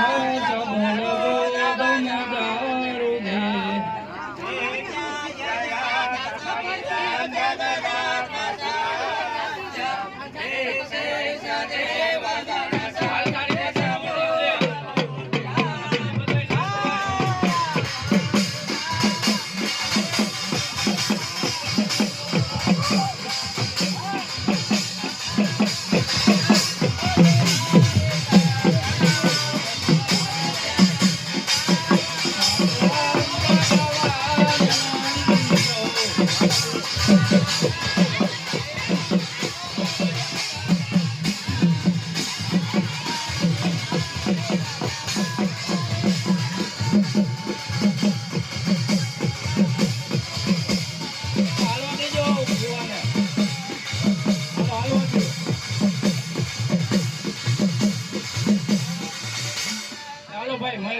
Amen.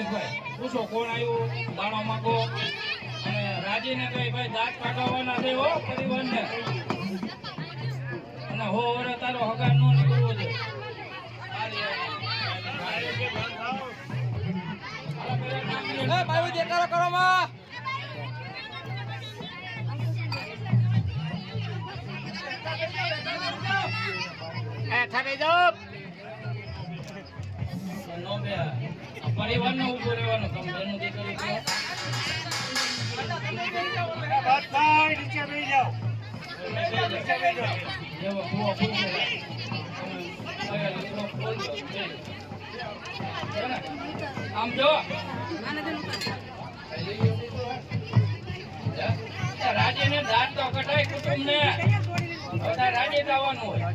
ચાલો ભાઈ મહેશભાઈ પૂછો કોણ આવ્યું? દાણો માંગો. અને રાજીને કઈ ભાઈ દાંત કાઢવાના છે હો પરિવારને. અને હો વરે તારો હગાર નો નીકળવો છે. ભાઈ દેખાડો કરો માં નો બે. આ પરિવારને ઊભો રહેવાનો તમે દીકરી કહો. જેવો કૂવો ફૂટે. તમે લીમડો ખોલજો, બે. છે ને? આમ જો રાજે ને દાંત તો કઢાય કુટુંબ ને બધા રાજે જવાનું હોય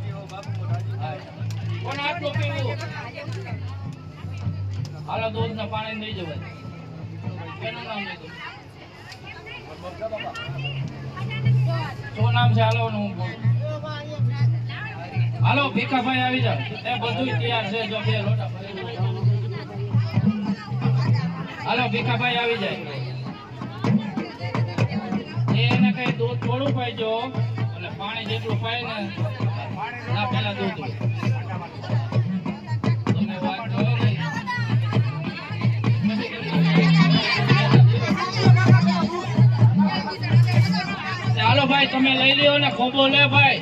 કોણ આટલું હાલો દૂધ ના પાણી દઈ જવાય. કેનું નામ લીધું શું નામ છે? હાલો, હું. હાલો, ભીખાભાઈ આવી જાવ એ બધું તૈયાર છે, જો બે લોટા હાલો, ભીખાભાઈ આવી જાય. એને કઈ દૂધ થોડું પાઈજો એટલે પાણી જેટલું પાય ના પેલા દૂધ તમે લઈ લ્યો ને ખોબો લે ભાઈ.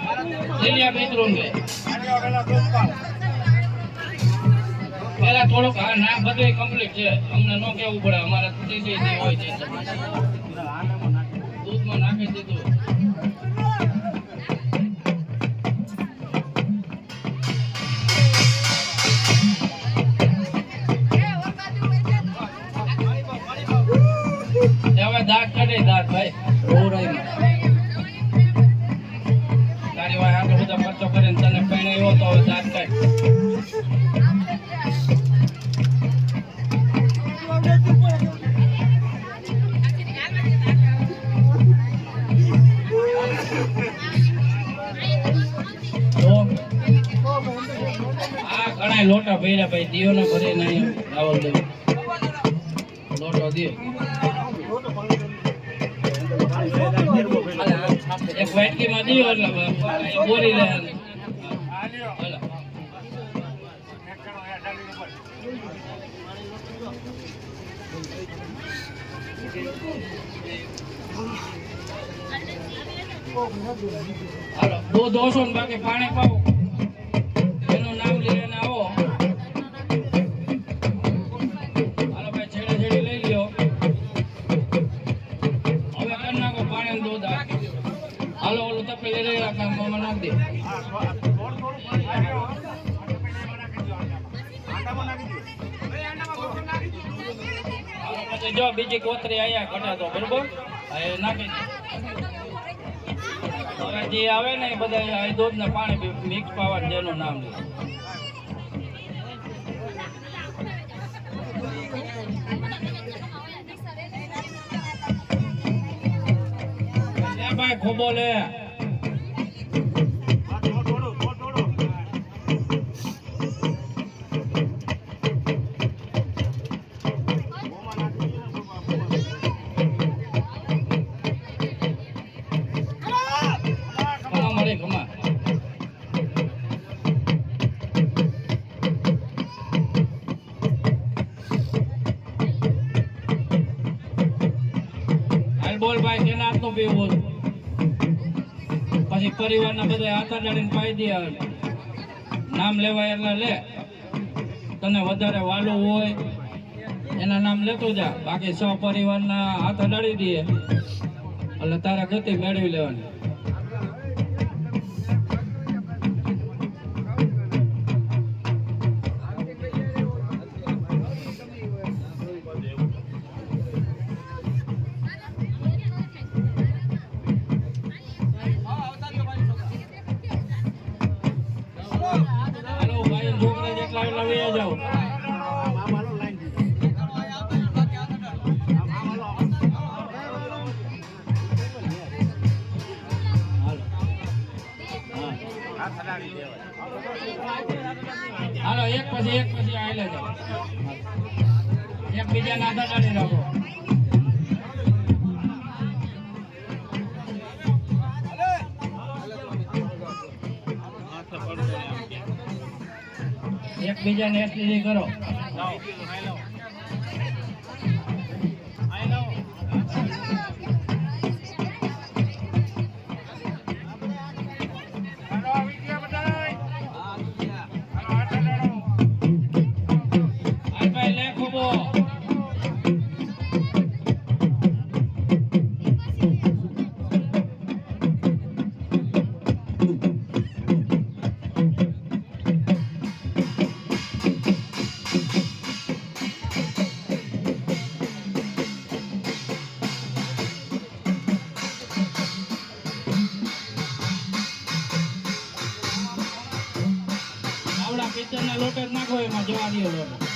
લઈ મિત્રો ને પેલા થોડુંક હા નામ બધું કમ્પ્લીટ છે. અમને ન કેવું પડે, અમારે તીસી જે હોય છે. દૂધમાં નાખી દીધું. દાંત કાઢે દાંત, ભાઈ. બહુ તારી ઘણા લોટા ભર્યા ભાઈ દિયો ને ભરે નહીં રાવલ દેવ. લોટો દિયો એક વાટકી માં દિયો એટલે બોરી લે બાકી પાણી પાવો. એનું નામ લઈને નાખી દે. પછી જો બીજી કોતરી આયા ઘટા તો બરોબર? એ નાખી દે. જે આવે ને એ બધા દૂધ ને પાણી મિક્સ પાવા જેનું નામ લે ભાઈ ખોબો લે. બોલ ભાઈ કેના હાથનું પીવું પછી પરિવારના બધા હાથ અડાડીને પાઈ દે નામ લેવાય એટલે લે. તને વધારે વાલું હોય, એના નામ લેતો જા. બાકી સો પરિવારના હાથ અડાડી દે. એટલે તારા ગતિ મેળવી લેવાની. પછી જાઓ એકબીજાને હાથ અડાડી રાખો. એકબીજાને એસટીડી કરો. પિત્તળના લોટ જ નાખો એમાં જવા દો લોટ